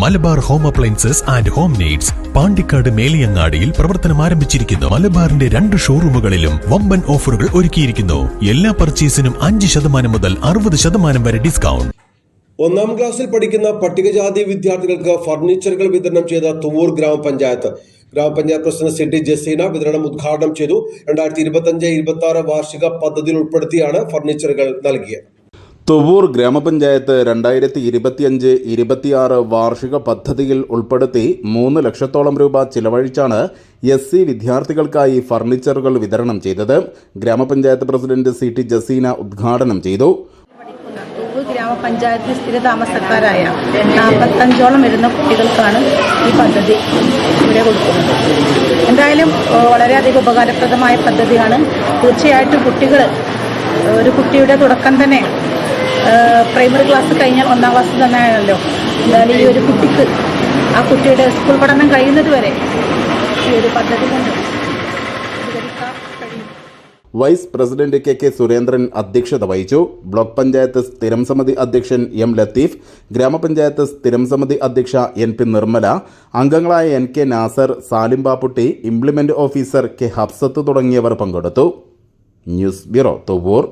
Malabar home appliances and home needs Pandikkad മേലിയങ്ങാടിയിൽ പ്രവർത്തനം ആരംഭിച്ചിരിക്കുന്നു. മലബാറിന്റെ രണ്ട് ഷോറൂമുകളിലും വമ്പൻ ഓഫറുകൾ ഒരുക്കിയിരിക്കുന്നു. എല്ലാ പർച്ചേസിനും അഞ്ച് ശതമാനം മുതൽ അറുപത് ശതമാനം വരെ ഡിസ്കൗണ്ട്. ഒന്നാം ക്ലാസ്സിൽ പഠിക്കുന്ന പട്ടികജാതി വിദ്യാർത്ഥികൾക്ക് ഫർണിച്ചറുകൾ വിതരണം ചെയ്ത തുവൂർ ഗ്രാമപഞ്ചായത്ത്. ഗ്രാമപഞ്ചായത്ത് പ്രസിഡന്റ് സി ടി ജസീന വിതരണം ഉദ്ഘാടനം ചെയ്തു. രണ്ടായിരത്തി ഇരുപത്തഞ്ച് ഇരുപത്തി ആറ് വാർഷിക പദ്ധതിയിൽ ഉൾപ്പെടുത്തിയാണ് ഫർണിച്ചറുകൾ നൽകിയത്. തുവൂർ ഗ്രാമപഞ്ചായത്ത് രണ്ടായിരത്തി ഇരുപത്തിയഞ്ച് ഇരുപത്തിയാറ് വാർഷിക പദ്ധതിയിൽ ഉൾപ്പെടുത്തി മൂന്ന് ലക്ഷത്തോളം രൂപ ചിലവഴിച്ചാണ് എസ് സി വിദ്യാർത്ഥികൾക്കായി ഫർണിച്ചറുകൾ വിതരണം ചെയ്തത്. ഗ്രാമപഞ്ചായത്ത് പ്രസിഡന്റ് സി ടി ജസീന ഉദ്ഘാടനം ചെയ്തു. ഗ്രാമപഞ്ചായത്തിൽ സ്ഥിരതാമസക്കാരായ നാൽപ്പത്തഞ്ചോളം വരുന്ന കുട്ടികൾക്കാണ് ഈ പദ്ധതി ഇവിടെ കൊടുക്കുന്നത്. എന്തായാലും വളരെയധികം ഉപകാരപ്രദമായ പദ്ധതിയാണ്. തീർച്ചയായിട്ടും കുട്ടികൾ ഒരു കുട്ടിയുടെ തുടക്കം തന്നെ പ്രൈമറി ക്ലാസ് കഴിഞ്ഞാൽ ഒന്നാം ക്ലാസ് തന്നെ ആണല്ലോ എന്തായാലും ഈ ഒരു കുട്ടിക്ക് ആ കുട്ടിയുടെ സ്കൂൾ പഠനം കഴിയുന്നത് വരെ ഈ ഒരു പദ്ധതി കൊണ്ട് vice president K K Surendran അധ്യക്ഷത വഹിച്ചു. ബ്ലോക്ക് പഞ്ചായത്ത് സ്ഥിരം സമിതി അധ്യക്ഷൻ എം ലത്തീഫ് ഗ്രാമപഞ്ചായത്ത് സ്ഥിരം സമിതി അധ്യക്ഷ എൻ പി നിർമ്മല അംഗങ്ങളായ N K Nasar Salim Bapputty implement officer K Habsath തുടങ്ങിയവർ പങ്കെടുത്തു. News bureau Thuvur